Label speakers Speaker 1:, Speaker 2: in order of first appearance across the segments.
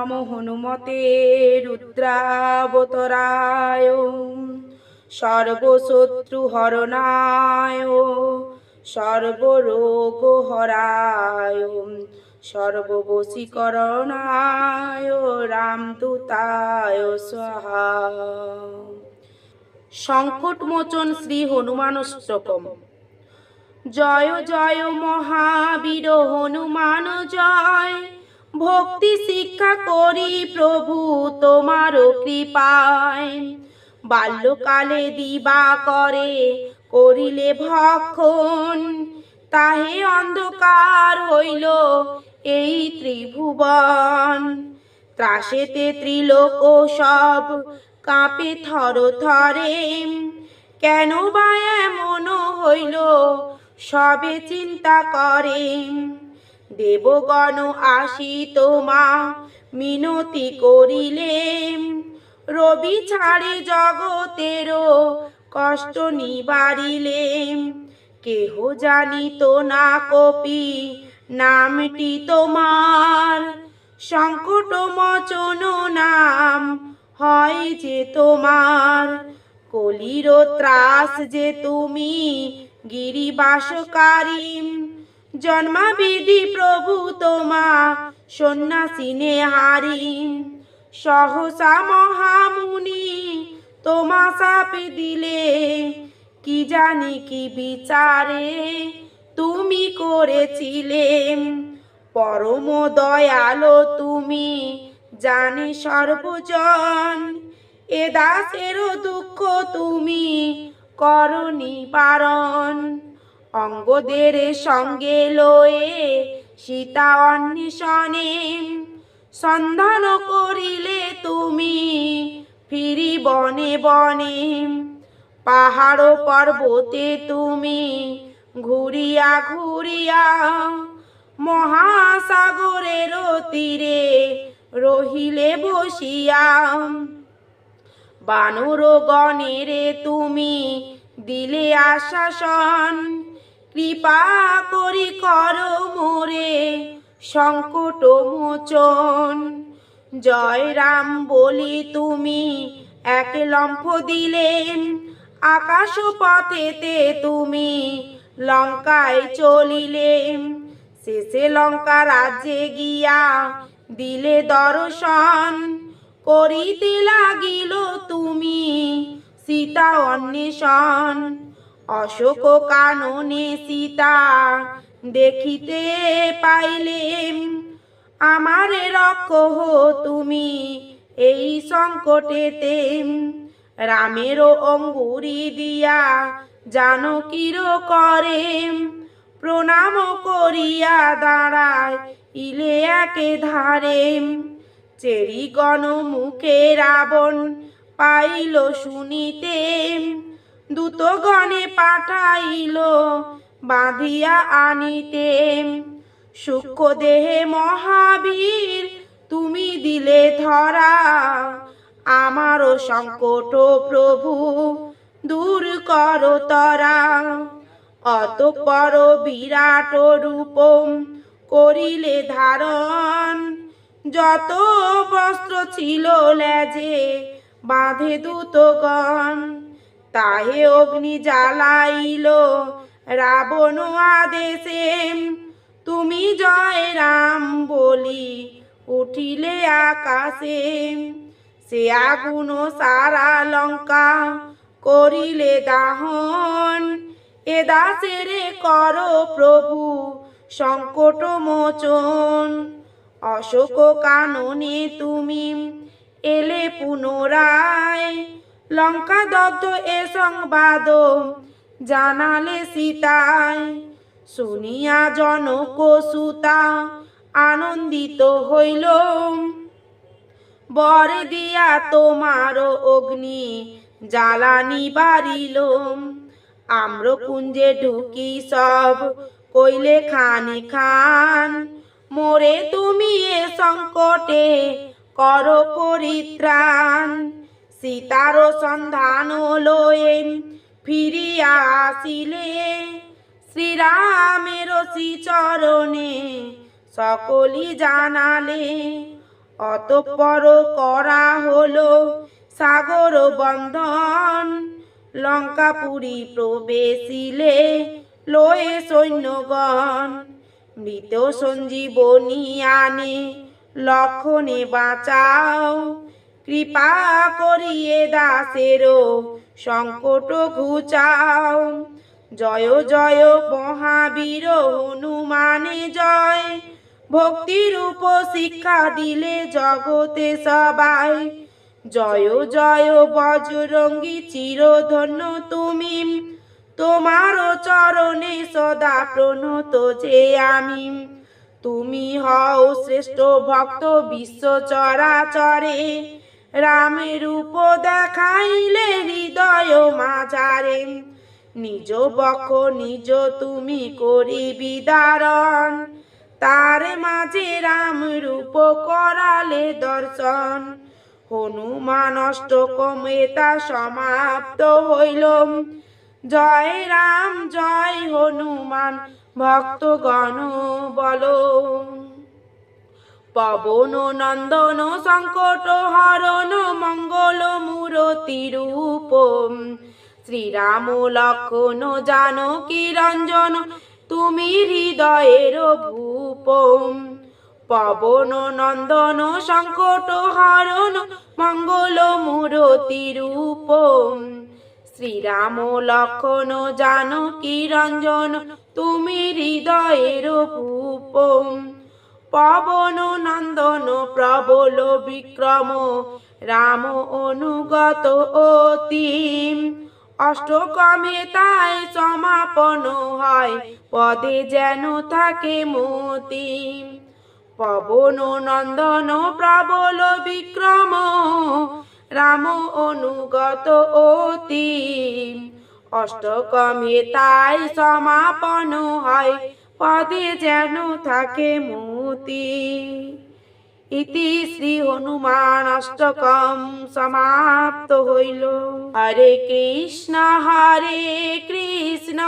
Speaker 1: নম হনুমতে রুদ্রাবতরায় সর্বশত্রুহরণায় হরণায় সর্বরোগ হরায় সর্ববশীকরণায় রামদূতায় স্বাহা সংকটমোচন শ্রী হনুমানষ্টকম জয় জয় মহাবীর হনুমান জয় ভক্তি শিক্ষা করি প্রভু তোমার কৃপায় বাল্যকালে দিবা করে করিলে ভক্ষণ তাহে অন্ধকার হইল এই ত্রিভুবন ত্রাসেতে ত্রিলোক সব কাঁপে থর থরে কেন বা এমন হইল সবে চিন্তা করে দেবগণ আসি তোমা মিনতি করিলে রবি ছাড়ে জগতেরও কষ্ট নিবারিলে কেহ জানিত না কপি নামটি তোমার সংকট মচন নাম হয় যে তোমার কলির ত্রাস যে তুমি গিরিবাসকারী জন্মাবিধি প্রভু তোমা সন্ন্যাসিনে হারি সহসা মহামুনি তোমা সাপে দিলে কি জানি কি বিচারে তুমি করেছিলে পরম দয়ালো তুমি জানি সর্বজন এ দাসেরও দুঃখ তুমি করনি পারণ অঙ্গদের সঙ্গে লয়ে সীতা অন্বেষণে সন্ধান করিলে তুমি ফিরি বনে বনে পাহাড় পর্বতে তুমি ঘুরিয়া ঘুরিয়া মহাসাগরের তীরে রহিলে বসিয়া বানর গণের তুমি দিলে আশাসন কৃপা করি কর মোরে সংকট মোচন জয় রাম বলি তুমি এক লম্ফ দিলেন আকাশ পথেতে তুমি লঙ্কায় চলিলেন শেষে লঙ্কা রাজ্যে গিয়া দিলে দর্শন করিতে লাগিল তুমি সীতা অন্বেষণ অশোক কাননে সীতা দেখিতে পাইলে আমার রক্ষ তুমি এই সংকটে রামেরও অঙ্গুরি দিয়া কির করে প্রণাম করিয়া দাঁড়ায় ইলে একে ধারে চেরি গণ মুখে রাবণ পাইল শুনিতে দূত গণে পাঠাইল বাঁধিয়া আনিতে সূক্ষ্ম দেহে মহাবীর তুমি দিলে ধরা আমারও সংকট প্রভু দূর কর তরা অতপর বিরাট রূপম করিলে ধারণ যত বস্ত্র ছিল লেজে বাঁধে দূতগণ তাহে অগ্নি জ্বালাইল রাবণ আদেশে তুমি জয় রাম বলি উঠিলে আকাশে সে আগুন সারা লঙ্কা করিলে দাহন এ দাসের কর প্রভু সংকট মোচন অশোক কাননে তুমি এলে পুনরায় লঙ্কা দত্ত এ সংবাদ জানালে সীতায় শুনিয়া জনক সুতা আনন্দিত হইল বর দিয়া তোমার অগ্নি জ্বালানি বাড়িল আম্র কুঞ্জে ঢুকি সব কইলে খানি খান মোরে তুমি এ সংকটে করো পরিত্রাণ সীতার সন্ধান লয়ে ফিরিয়া আসিলে শ্রীরামের চরণে সকলি জানালে অতঃপর করা হলো সাগর বন্ধন লঙ্কাপুরী প্রবেশিলে লয়ে সৈন্যগণ মৃত সঞ্জীবনী আনে লক্ষণে বাঁচাও কৃপা করিয়ে দাসেরও সংকট ঘুচাও জয় জয় মহাবীর হনুমানে জয় ভক্তির শিক্ষা দিলে জগতে সবাই জয় জয় বজরঙ্গী চিরধন্য তুমি তোমার চরণে সদা প্রণত যে আমি তুমি হও শ্রেষ্ঠ ভক্ত বিশ্ব চরাচরে রামের রূপ দেখাইলে হৃদয় মাঝারে নিজ বক নিজ তুমি করি বিদারণ তার মাঝে রাম রূপ করালে দর্শন হনুমান অষ্টকমে তা সমাপ্ত হইল জয় রাম জয় হনুমান ভক্তগণ বলো পবন নন্দন সংকট হরণ মঙ্গল মূরতি রূপ শ্রীরাম লক্ষণ জানকী রঞ্জন তুমি হৃদয়ের ভূপ পবন নন্দন সংকট হরণ মঙ্গল মূরতি রূপ শ্রীরাম লক্ষণ জানকী রঞ্জন তুমি হৃদয়ের ভূপ পবন নন্দন প্রবল বিক্রম রাম অনুগত অতিম অষ্টকমে তাই সমাপন হয় পদে যেন থাকে মতিম পবন নন্দন প্রবল বিক্রম রাম অনুগত অতিম অষ্টকমে তাই সমাপন হয় পদে যেন থাকে মু ভূতি ইতি শ্রী হনুমান অষ্টকম সমাপ্ত হইল হরে কৃষ্ণ হরে কৃষ্ণ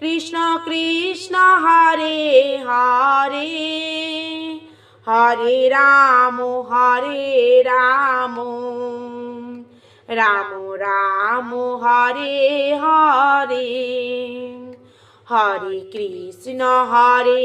Speaker 1: কৃষ্ণ কৃষ্ণ হরে হরে হরে রাম হরে রাম রাম রাম হরে হরে হরে কৃষ্ণ হরে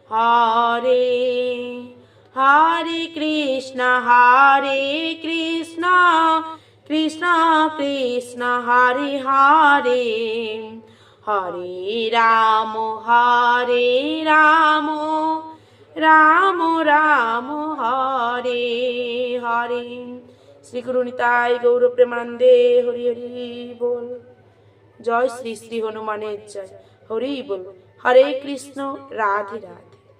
Speaker 1: হরে হরে কৃষ্ণ হরে কৃষ্ণ কৃষ্ণ কৃষ্ণ হরে হরে হরে রাম হরে রাম রাম রাম হরে হরে শ্রী গুরু নিতাই গৌর প্রেমানন্দে হরি হরি বল জয় শ্রী শ্রী হনুমানের জয় হরি বল হরে কৃষ্ণ রাধে রাধে